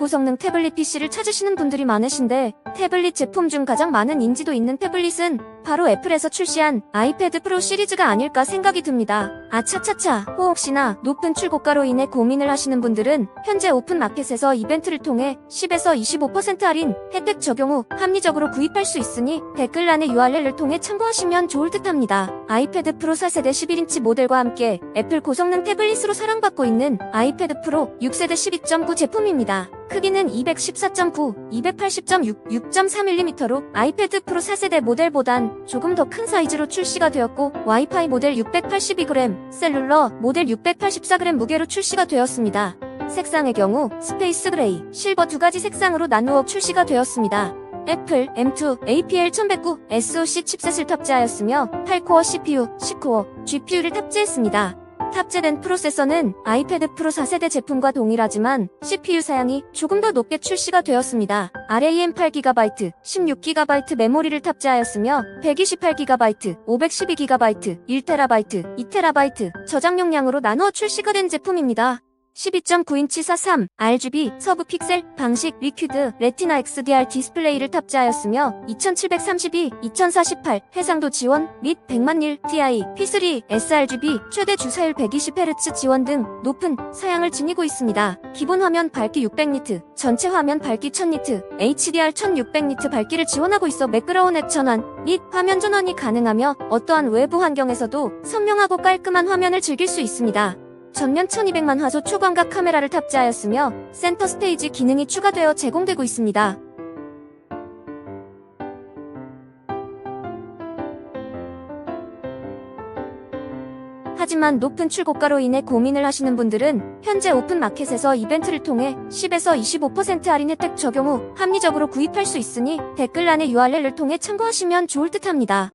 고성능 태블릿 PC를 찾으시는 분들이 많으신데 태블릿 제품 중 가장 많은 인지도 있는 태블릿은 바로 애플에서 출시한 아이패드 프로 시리즈가 아닐까 생각이 듭니다. 아차차차 혹시나 높은 출고가로 인해 고민을 하시는 분들은 현재 오픈마켓에서 이벤트를 통해 10에서 25% 할인 혜택 적용 후 합리적으로 구입할 수 있으니 댓글란의 URL을 통해 참고하시면 좋을 듯합니다. 아이패드 프로 4세대 11인치 모델과 함께 애플 고성능 태블릿으로 사랑받고 있는 아이패드 프로 6세대 12.9 제품입니다. 크기는 214.9, 280.6, 6.3mm로 아이패드 프로 4세대 모델보단 조금 더 큰 사이즈로 출시가 되었고 와이파이 모델 682g, 셀룰러 모델 684g 무게로 출시가 되었습니다. 색상의 경우 스페이스 그레이, 실버 두 가지 색상으로 나누어 출시가 되었습니다. 애플 M2 APL1109 SoC 칩셋을 탑재하였으며 8코어 CPU, 10코어 GPU를 탑재했습니다. 탑재된 프로세서는 아이패드 프로 4세대 제품과 동일하지만 CPU 사양이 조금 더 높게 출시가 되었습니다. RAM 8GB, 16GB 메모리를 탑재하였으며 128GB, 512GB, 1TB, 2TB 저장 용량으로 나누어 출시가 된 제품입니다. 12.9인치 43 RGB 서브 픽셀 방식 리퀴드 레티나 XDR 디스플레이를 탑재하였으며 2732, 2048 해상도 지원 및 100만 일 TI, P3, sRGB 최대 주사율 120Hz 지원 등 높은 사양을 지니고 있습니다. 기본 화면 밝기 600니트, 전체 화면 밝기 1000니트, HDR 1600니트 밝기를 지원하고 있어 매끄러운 앱 전환 및 화면 전환이 가능하며 어떠한 외부 환경에서도 선명하고 깔끔한 화면을 즐길 수 있습니다. 전면 1200만 화소 초광각 카메라를 탑재하였으며 센터 스테이지 기능이 추가되어 제공되고 있습니다. 하지만 높은 출고가로 인해 고민을 하시는 분들은 현재 오픈마켓에서 이벤트를 통해 10에서 25% 할인 혜택 적용 후 합리적으로 구입할 수 있으니 댓글란의 URL을 통해 참고하시면 좋을 듯합니다.